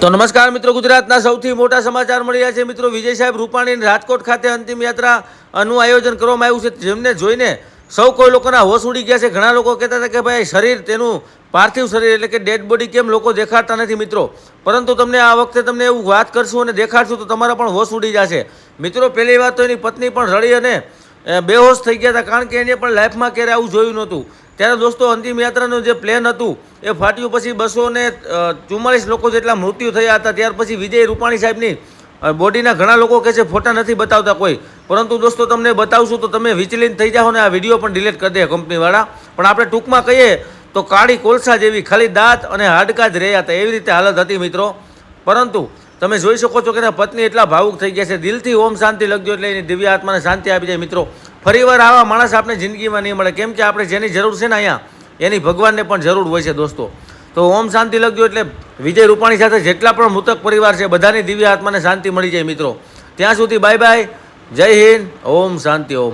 તો નમસ્કાર મિત્રો, ગુજરાતના સૌથી મોટા સમાચાર મળી રહ્યા છે. મિત્રો, વિજય સાહેબ રૂપાણી રાજકોટ ખાતે અંતિમ યાત્રા નું આયોજન કરવામાં આવ્યું છે. જેમને જોઈને સૌ કોઈ લોકોના હોશ ઉડી ગયા છે. ઘણા લોકો કહેતા હતા કે ભાઈ, શરીર તેનું પાર્થિવ શરીર એટલે કે ડેડ બોડી કેમ લોકો દેખાડતા નથી મિત્રો? પરંતુ તમને આ વખતે તમને એવું વાત કરશું અને દેખાડશું તો તમારા પણ હોશ ઉડી જશે. મિત્રો, પહેલી વાત તો એની પત્ની પણ રડી અને બેહોશ થઈ ગયા હતા, કારણ કે એને પણ લાઈફમાં ક્યારે આવું જોયું નહોતું. ત્યારે દોસ્તો, અંતિમ યાત્રાનું જે પ્લેન હતું, એ ફાટ્યું પછી બસો ને ચુમ્માલીસ લોકો જેટલા મૃત્યુ થયા હતા, ત્યાર પછી વિજય રૂપાણી સાહેબની બોડીના ઘણા લોકો કહે છે, ફોટા નથી બતાવતા કોઈ. પરંતુ દોસ્તો, તમને બતાવશું તો તમે વિચલિત થઈ જાઓ ને આ વીડિયો પણ ડિલીટ કરી દે કંપનીવાળા. પણ આપણે ટૂંકમાં કહીએ તો કાળી કોલસા જેવી ખાલી દાંત અને હાડકા જ રહ્યા હતા, એવી રીતે હાલત હતી મિત્રો. પરંતુ તમે જોઈ શકો છો કે એના પત્ની એટલા ભાવુક થઈ ગયા છે. દિલથી ઓમ શાંતિ લખજો એટલે એની દિવ્ય આત્માને શાંતિ આપી જાય. મિત્રો, ફરીવાર આવા માણસ આપણે જિંદગીમાં નહીં મળે. કેમ કે આપણે જેની જરૂર છે ને અહીંયા, એની ભગવાનને પણ જરૂર હોય છે દોસ્તો. તો ઓમ શાંતિ લખજો એટલે વિજય રૂપાણી સાથે જેટલા પણ મૃતક પરિવાર છે, બધાની દિવ્ય આત્માને શાંતિ મળી જાય, મિત્રો. ત્યાં સુધી બાય બાય. જય હિન્દ. ઓમ શાંતિ, ઓમ.